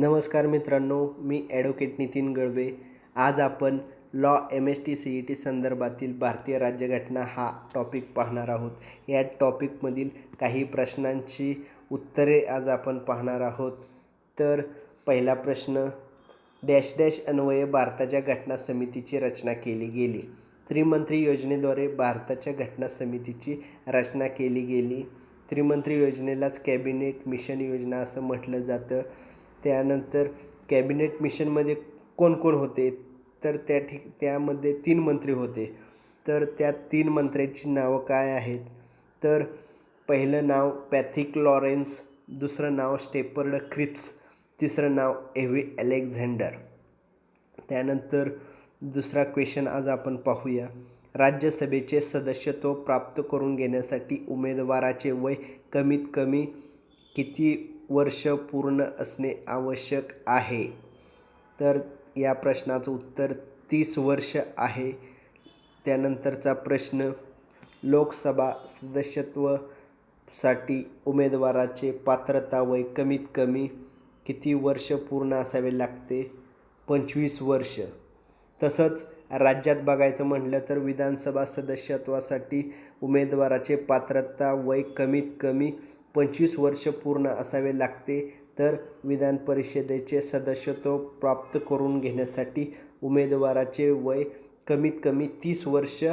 नमस्कार मित्रांनो मी ॲडव्होकेट नितीन गळवे आज आपण law M S T C E T संदर्भातील भारतीय राज्यघटना हा टॉपिक पाहणार आहोत. या टॉपिकमधील काही प्रश्नांची उत्तरे आज आपण पाहणार आहोत. तर पहिला प्रश्न डॅश डॅश अन्वये भारताच्या घटना समितीची रचना केली गेली. त्रिमंत्री योजनेद्वारे भारताच्या घटना समितीची रचना केली गेली. त्रिमंत्री योजनेलाच कॅबिनेट मिशन योजना असं म्हटलं जातं. त्यानंतर कॅबिनेट मिशनमध्ये कोण कोण होते? तर त्या ठिक त्यामध्ये तीन मंत्री होते. तर त्या तीन मंत्र्यांची नावं काय आहेत? तर पहिलं नाव पॅथिक लॉरेन्स दुसरं नाव स्टेपर्ड क्रिप्स तिसरं नाव एव्ही अलेक्झांडर. त्यानंतर दुसरा क्वेश्चन आज आपण पाहूया. राज्यसभेचे सदस्यत्व प्राप्त करून घेण्यासाठी उमेदवाराचे वय कमीत कमी किती वर्ष पूर्ण असणे आवश्यक आहे. तर या प्रश्नाचं उत्तर तीस वर्ष आहे. त्यानंतरचा प्रश्न लोकसभा सदस्यत्वसाठी उमेदवाराचे पात्रता वय कमीत कमी किती वर्ष पूर्ण असावे लागते? पंचवीस वर्ष. तसंच राज्यात बघायचं म्हटलं तर विधानसभा सदस्यत्वासाठी उमेदवाराचे पात्रता वय कमीत कमी पंचवीस वर्ष पूर्ण असावे लागते तर विधान परिषदेचे सदस्यत्व प्राप्त करून घेण्यासाठी उमेदवाराचे वय कमीत कमी तीस वर्ष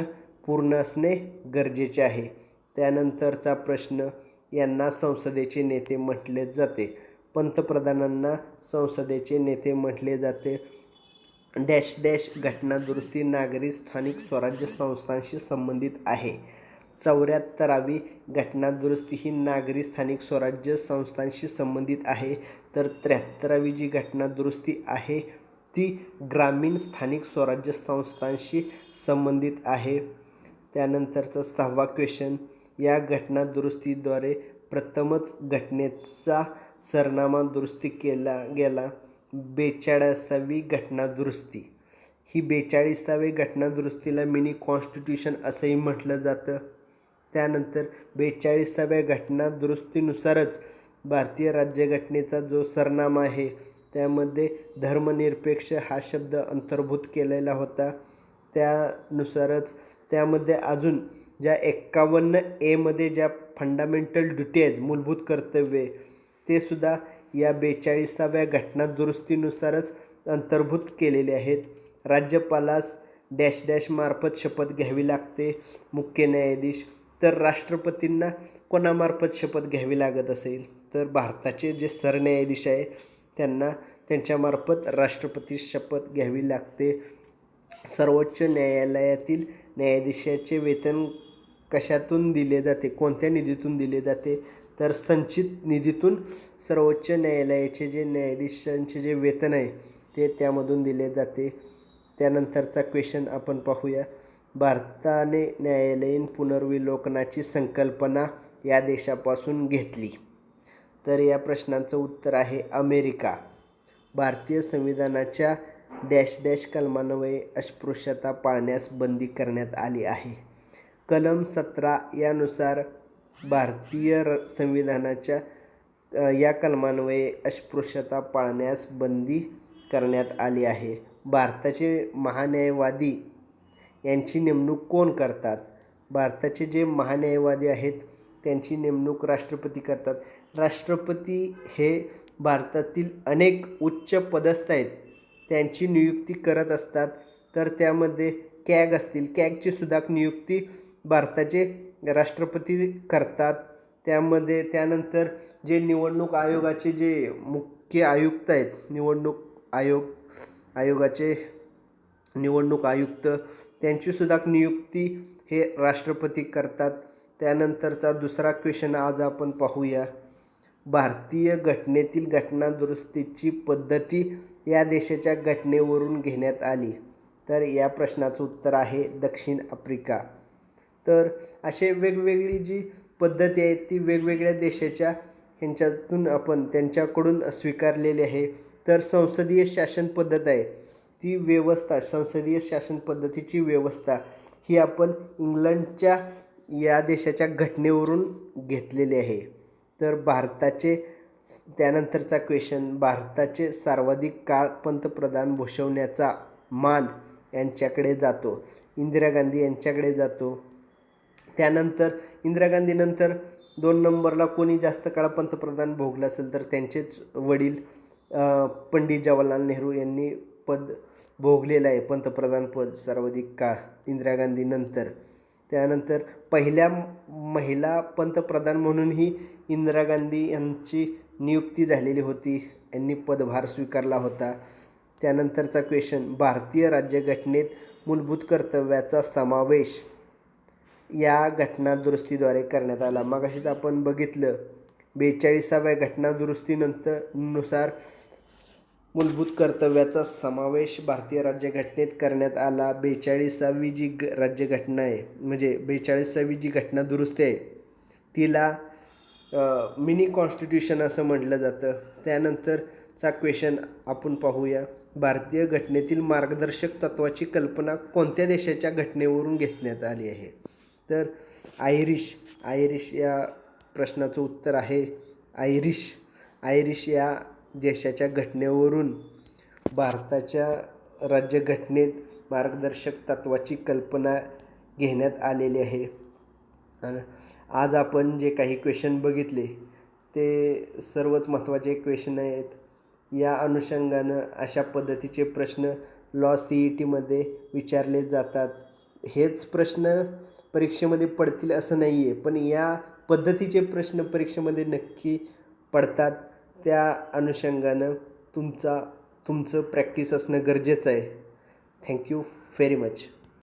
पूर्ण असणे गरजेचे आहे. त्यानंतरचा प्रश्न यांना संसदेचे नेते म्हटले जाते. पंतप्रधानांना संसदेचे नेते म्हटले जाते. डॅश डॅश घटना दुरुस्ती नागरी स्थानिक स्वराज्य संस्थांशी संबंधित आहे. चौऱ्याहत्तरावी घटना दुरुस्ती ही नागरी स्थानिक स्वराज्य संस्थांशी संबंधित आहे. तर त्र्याहत्तरावी जी घटना दुरुस्ती आहे ती ग्रामीण स्थानिक स्वराज्य संस्थांशी संबंधित आहे. त्यानंतरचा सहावा क्वेश्चन या घटना दुरुस्तीद्वारे प्रथमच घटनेचा सरनामा दुरुस्ती केला गेला. बेचाळीसावी घटना दुरुस्ती. ही बेचाळीसावी घटना दुरुस्तीला मिनी कॉन्स्टिट्यूशन असंही म्हटलं जातं. त्यानंतर बेचाळीसाव्या घटना दुरुस्तीनुसारच भारतीय राज्यघटनेचा जो सरनामा आहे त्यामध्ये धर्मनिरपेक्ष हा शब्द अंतर्भूत केलेला होता. त्यानुसारच त्यामध्ये अजून ज्या एक्कावन्न एमध्ये ज्या फंडामेंटल ड्युटीज मूलभूत कर्तव्ये ते सुद्धा या बेचाळीसाव्या घटना दुरुस्तीनुसारच अंतर्भूत केलेले आहेत. राज्यपालास डॅश डॅश मार्फत शपथ घ्यावी लागते. मुख्य न्यायाधीश तर राष्ट्रपतींना कोणामार्फत शपथ घ्यावी लागत असेल तर भारताचे जे सरन्यायाधीश आहे त्यांना त्यांच्यामार्फत राष्ट्रपती शपथ घ्यावी लागते. सर्वोच्च न्यायालयातील न्यायाधीशाचे वेतन कशातून दिले जाते कोणत्या निधीतून दिले जाते तर संचित निधीतून सर्वोच्च न्यायालयाचे जे न्यायाधीशांचे जे वेतन आहे ते त्यामधून दिले जाते. त्यानंतरचा क्वेश्चन आपण पाहूया. भारताने न्यायालयीन पुनर्विलोकनाची संकल्पना या देशापासून घेतली. तर या प्रश्नाचं उत्तर आहे अमेरिका. भारतीय संविधानाच्या डॅश डॅश कलमान्वये अस्पृश्यता पाळण्यास बंदी करण्यात आली आहे. कलम सतरा यानुसार भारतीय र संविधानाच्या या कलमान्वये अस्पृश्यता पाळण्यास बंदी करण्यात आली आहे. भारताचे महान्यायवादी यांची नेमणूक कोण करतात? भारताचे जे महान्यायवादी आहेत त्यांची नेमणूक राष्ट्रपती करतात. राष्ट्रपती हे भारतातील अनेक उच्च पदस्थ आहेत. त्यांची नियुक्ती करत असतात. तर त्यामध्ये कॅग असतील. कॅगची सुद्धा नियुक्ती भारताचे राष्ट्रपती करतात. त्यामध्ये त्यानंतर जे निवडणूक आयोगाचे जे मुख्य आयुक्त आहेत निवडणूक आयोग आयोगाचे निवडणूक आयुक्त त्यांचीसुद्धा नियुक्ती हे राष्ट्रपती करतात. त्यानंतरचा दुसरा क्वेश्चन आज आपण पाहूया. भारतीय घटनेतील घटना दुरुस्तीची पद्धती या देशाच्या घटनेवरून घेण्यात आली. तर या प्रश्नाचं उत्तर आहे दक्षिण आफ्रिका. तर असे वेगवेगळी जी पद्धती आहे ती वेगवेगळ्या देशाच्या ह्यांच्यातून आपण त्यांच्याकडून स्वीकारलेली आहे. तर संसदीय शासन पद्धत आहे. ती व्यवस्था संसदीय शासन पद्धतीची व्यवस्था ही आपण इंग्लंडच्या या देशाच्या घटनेवरून घेतलेली आहे. तर भारताचे त्यानंतरचा क्वेश्चन भारताचे सर्वाधिक काळ पंतप्रधान भूषवण्याचा मान यांच्याकडे जातो. इंदिरा गांधी यांच्याकडे जातो. त्यानंतर इंदिरा गांधीनंतर दोन नंबरला कोणी जास्त काळ पंतप्रधान भोगलं असेल तर त्यांचेच वडील पंडित जवाहरलाल नेहरू यांनी पद भोगलेलं आहे. पंतप्रधान पद सर्वाधिक काळ इंदिरा गांधीनंतर त्यानंतर पहिल्या महिला पंतप्रधान म्हणूनही इंदिरा गांधी यांची नियुक्ती झालेली होती. यांनी पदभार स्वीकारला होता. त्यानंतरचा क्वेश्चन भारतीय राज्यघटनेत मूलभूत कर्तव्याचा समावेश या घटना दुरुस्तीद्वारे करण्यात आला. मगाशीच आपण बघितलं बेचाळीसाव्या घटना दुरुस्तीनंतरनुसार मूलभूत कर्तव्याचा समावेश भारतीय राज्यघटनेत करण्यात आला. बेचाळीसावी जी ग राज्यघटना आहे म्हणजे बेचाळीसावी जी घटना दुरुस्ती आहे तिला मिनी कॉन्स्टिट्यूशन असं म्हटलं जातं. त्यानंतरचा क्वेश्चन आपण पाहूया. भारतीय घटनेतील मार्गदर्शक तत्वाची कल्पना कोणत्या देशाच्या घटनेवरून घेतण्यात आली आहे? तर आयरिश आयरिश या प्रश्नाचं उत्तर आहे. आयरिश आयरिश या देशाच्या घटनेवरून भारताच्या राज्यघटनेत मार्गदर्शक तत्वाची कल्पना घेण्यात आलेली आहे. आणि आज आपण जे काही क्वेश्चन बघितले ते सर्वच महत्त्वाचे क्वेश्चन आहेत. या अनुषंगानं अशा पद्धतीचे प्रश्न लॉ सी ई टीमध्ये विचारले जातात. हेच प्रश्न परीक्षेमध्ये पडतील असं नाही आहे पण या पद्धतीचे प्रश्न परीक्षेमध्ये नक्की पडतात. त्या अनुषंगानं तुमचा तुमचं प्रॅक्टिस असणं गरजेचं आहे. Thank you very much